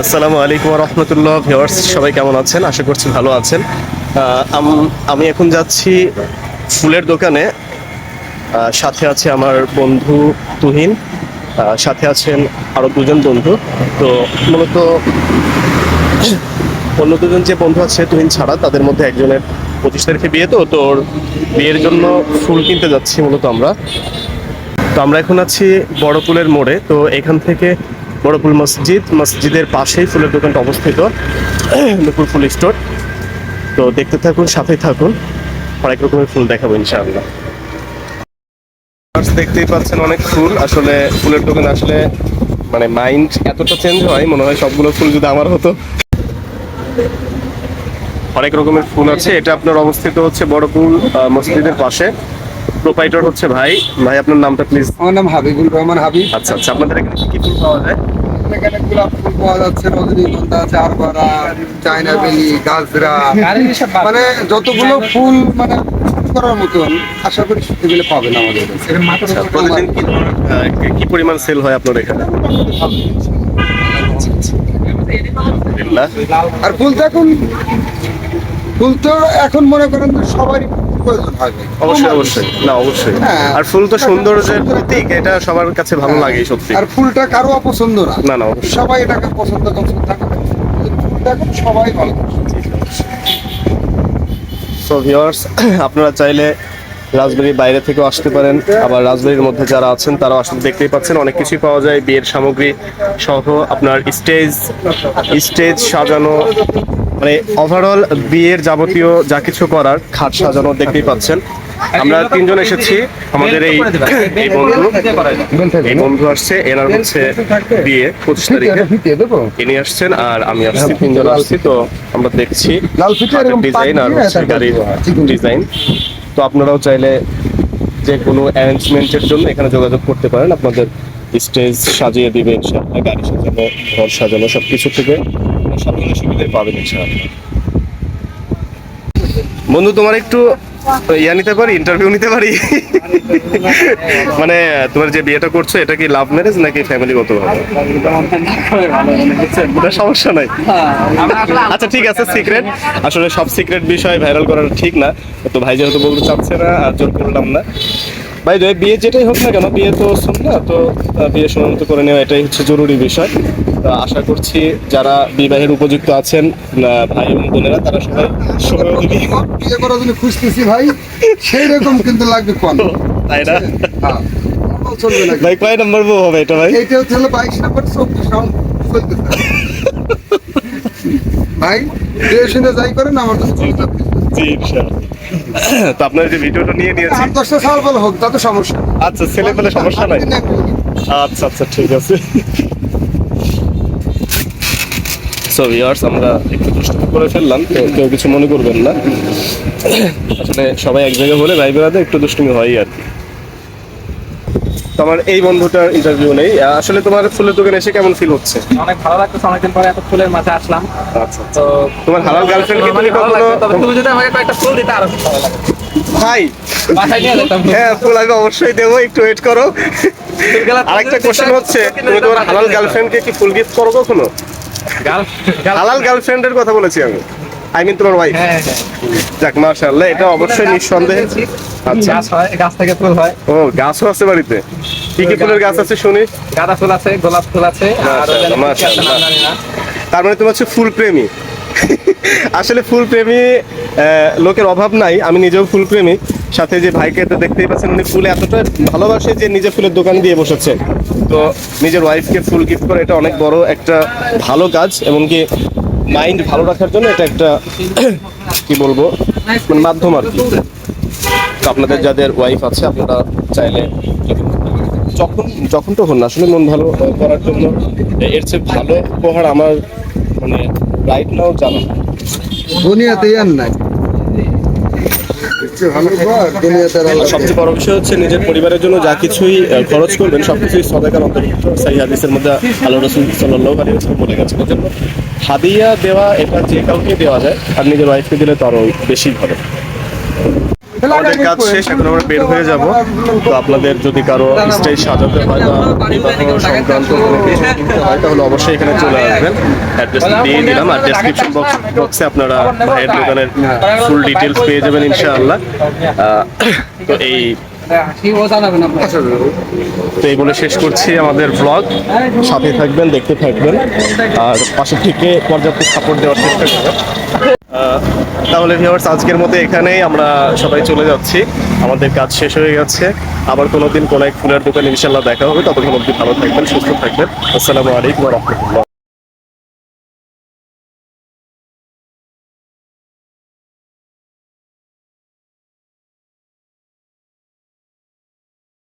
আসসালামু আলাইকুম রহমতুল্লাহ ভিওয়ার্স সবাই কেমন আছেন? আশা করছি ভালো আছেন। আমি এখন যাচ্ছি ফুলের দোকানে। সাথে আছে আমার বন্ধু তুহিন। সাথে আছেন আরও দুজন বন্ধু। তো মূলত অন্য দুজন যে বন্ধু আছে তুহিন ছাড়া, তাদের মধ্যে একজনের পঁচিশ তারিখে বিয়ে, তো তোর বিয়ের জন্য ফুল কিনতে যাচ্ছি মূলত আমরা। তো আমরা এখন আছি বড়পুলের মোড়ে। তো এখান থেকে বড়পুল মসজিদ মসজিদের পাশেই ফুলের দোকানটা অবস্থিত নুপুর ফুল স্টোর। তো দেখতে থাকুন সাথে থাকুন অনেক রকমের ফুল দেখাবো ইনশাআল্লাহ। দেখতেই পাচ্ছেন অনেক ফুল। আসলে ফুলের দোকান আসলে মানে মাইন্ড এতটা চেঞ্জ হয় মনে হয় সবগুলো ফুল যদি আমার হতো। অনেক রকমের ফুল আছে। এটা আপনার অবস্থিত হচ্ছে বড়পুল মসজিদের পাশে। প্রোপাইটার হচ্ছে ভাই। ভাই আপনার নামটা প্লিজ আমার নাম হাবিবুল রহমান হাবিব। আচ্ছা আচ্ছা আপনাদের এখানে কি কি ফুল পাওয়া যায়? এখানে গোলাপ ফুল পাওয়া যাচ্ছে রজনীগন্ধা চারবারা চায়না বেলি গাজরা। মানে যতগুলো ফুল মানে করার মতন আশা করি পাবেন আমাদের আচ্ছা, প্রতিদিন কি পরিমাণ সেল হয় আপনার এখানে? আর ফুল তো এখন ফুল তো এখন মনে করেন সবারই প্রয়োজন হয় অবশ্যই অবশ্যই। না অবশ্যই। হ্যাঁ। আর ফুল তো সৌন্দর্যের প্রতীক এটা সবার কাছে ভালো লাগে সত্যি। আর ফুলটা কারও অপছন্দ না। না না সবাই এটাকে পছন্দ করছে থাকে সবাই ভালো সো ভিউয়ার্স আপনারা চাইলে রাজবাড়ির বাইরে থেকেও আসতে পারেন। আবার রাজবাড়ির মধ্যে যারা আছেন তারাও আসলে দেখতেই পাচ্ছেন। অনেক কিছুই পাওয়া যায়। বিয়ের সামগ্রী সহ আপনার স্টেজ স্টেজ সাজানো মানে ওভারঅল বিয়ের যাবতীয় যা কিছু করার খাট সাজানো দেখতেই পাচ্ছেন। আমরা তিনজন এসেছি আমাদের এই এই বন্ধু। এই বন্ধু আসছে এনার হচ্ছে বিয়ে পঁচিশ তারিখে। ইনি আসছেন আর আমি আসছি তিনজন আসছি তো আমরা দেখছি ডিজাইন আর হচ্ছে গাড়ির ডিজাইন তো আপনারাও চাইলে যে কোনো অ্যারেঞ্জমেন্টের জন্য এখানে যোগাযোগ করতে পারেন। আপনাদের স্টেজ সাজিয়ে দিবে গাড়ি সাজানো ঘর সাজানো সব কিছু থেকে। সুবিধাই পাবেন বন্ধু, তোমার একটু ইয়া নিতে পারি ইন্টারভিউ নিতে পারি? মানে তোমার যে বিয়েটা করছ, এটা কি লাভ ম্যারেজ নাকি ফ্যামিলিগত ভাবে? সমস্যা নাই। আচ্ছা ঠিক আছে সিক্রেট আসলে সব সিক্রেট বিষয় ভাইরাল করার ঠিক না। তো ভাই যেহেতু বলতে চাচ্ছে না, আর জোর করলাম না। ভাই বিয়ে যেটাই হোক না কেন, বিয়ে তো শোন না তো বিয়ে সমন্ত করে নেওয়া এটাই হচ্ছে জরুরি বিষয়। আশা করছি যারা বিবাহের উপযুক্ত আছেন ভাই এবং বোনেরা তারা সবাই দিবি। বিয়ে করার জন্য খুঁজতেছি ভাই সেই রকম কিন্তু লাগবে কম। তাই না? হ্যাঁ ভাই কয় নম্বর বউ হবে এটা ভাই? এইটা হচ্ছে বাইশ নাম্বার চব্বিশ ভাই শুনে যাই করেন আমার কাছে জি ইনশাআল্লাহ। তো আপনার যে ভিডিওটা নিয়ে নিয়েছি। আট দশটা সাল বলে হোক তাতে সমস্যা। আচ্ছা ছেলে পেলে সমস্যা নাই। আচ্ছা আচ্ছা ঠিক আছে। সো ভিউয়ার্স আমরা একটু দুষ্টুমি করে ফেললাম তো কেউ কিছু মনে করবেন না। আসলে সবাই এক জায়গায় হলে ভাই বেড়াতে একটু দুষ্টুমি হয় আর কি। তো আমার এই বন্ধুটার ইন্টারভিউ নেই। আসলে তোমার ফুলের দোকানে এসে কেমন ফিল হচ্ছে? অনেক ভালো লাগতেছে অনেকদিন পরে এত ফুলের মাঝে আসলাম। আচ্ছা। তো তোমার হালাল গার্লফ্রেন্ড কি তুমি কখনো তুমি যদি আমাকে কয়েকটা ফুল দিতে আরও ভালো লাগে। ভাই হ্যাঁ ফুল আমি অবশ্যই দেবো একটু ওয়েট করো। আরেকটা কোশ্চেন হচ্ছে তুমি তোমার হালাল গার্লফ্রেন্ডকে কি ফুল গিফট করো কখনো? হালাল গার্লফ্রেন্ডের কথা বলেছি আমি। আই মিন তোমার ওয়াইফ হ্যাঁ যাক মাশাআল্লাহ এটা অবশ্যই নিঃসন্দেহে। আচ্ছা। গাছ হয় গাছ থেকে ফুল হয়। ও গাছও আছে বাড়িতে। কি কি ফুলের গাছ আছে শুনি? গাঁদা ফুল আছে গোলাপ ফুল আছে আর। তার মানে তুমি হচ্ছে ফুল প্রেমী। আসলে ফুল প্রেমী আহ, লোকের অভাব নাই আমি নিজেও ফুল প্রেমী। সাথে যে ভাইকে তো দেখতেই পাচ্ছেন, উনি ফুল এতটা ভালোবাসে যে নিজে ফুলের দোকান দিয়ে বসেছে। তো নিজের ওয়াইফকে ফুল গিফট করে, এটা অনেক বড় একটা ভালো কাজ এবং কি মাইন্ড ভালো রাখার জন্য এটা একটা কি বলব মানে মাধ্যম আর কি। তো আপনাদের যাদের ওয়াইফ আছে, আপনারা চাইলে যখন যখন তখন না, আসলে মন ভালো করার জন্য, এর চেয়ে ভালো উপহার আমার মানে রাইট নাও জানা। না। দুনিয়াতে আর নাই এর চেয়ে ভালো উপহার দুনিয়াতে আর আল্লাহ সবচেয়ে বড় বিষয় হচ্ছে নিজের পরিবারের জন্য যা কিছুই খরচ করবেন সবকিছুই সদাকার অন্তর্ভুক্ত। সাহি হাদিসের মধ্যে আল্লাহ রসুল সাল্লাহ আলী রসুল বলে গেছে জন্য হাদিয়া দেওয়া এটা যে কাউকে দেওয়া যায় আর নিজের ওয়াইফকে দিলে তো আরও বেশি ভালো। আমাদের কাজ শেষ এখন আমরা বের হয়ে যাব। তো আপনাদের যদি কারও স্টেজ সাজাতে হয় বা বিবাহ সংক্রান্ত কোনো কিছু কিনতে হয়। তাহলে অবশ্যই এখানে চলে আসবেন। অ্যাড্রেস দিয়ে দিলাম আর ডেসক্রিপশন বক্স বক্সে আপনারা ভাইয়ের দোকানের ফুল ডিটেলস পেয়ে যাবেন ইনশাআল্লাহ। তো এই তো এই বলে শেষ করছি আমাদের ব্লগ সাথে থাকবেন দেখতে থাকবেন। আর পাশে থেকে পর্যাপ্ত সাপোর্ট দেওয়ার চেষ্টা করবেন। তাহলে ভিউয়ার্স আজকের মতো এখানেই আমরা সবাই চলে যাচ্ছি। আমাদের কাজ শেষ হয়ে গেছে। আবার কোনোদিন কোনো এক ফুলের দোকান ইনশাল্লাহ দেখা হবে। ততক্ষণ অব্দি ভালো থাকবেন, সুস্থ থাকবেন। আসসালামু আলাইকুম রহমতুল্লাহ।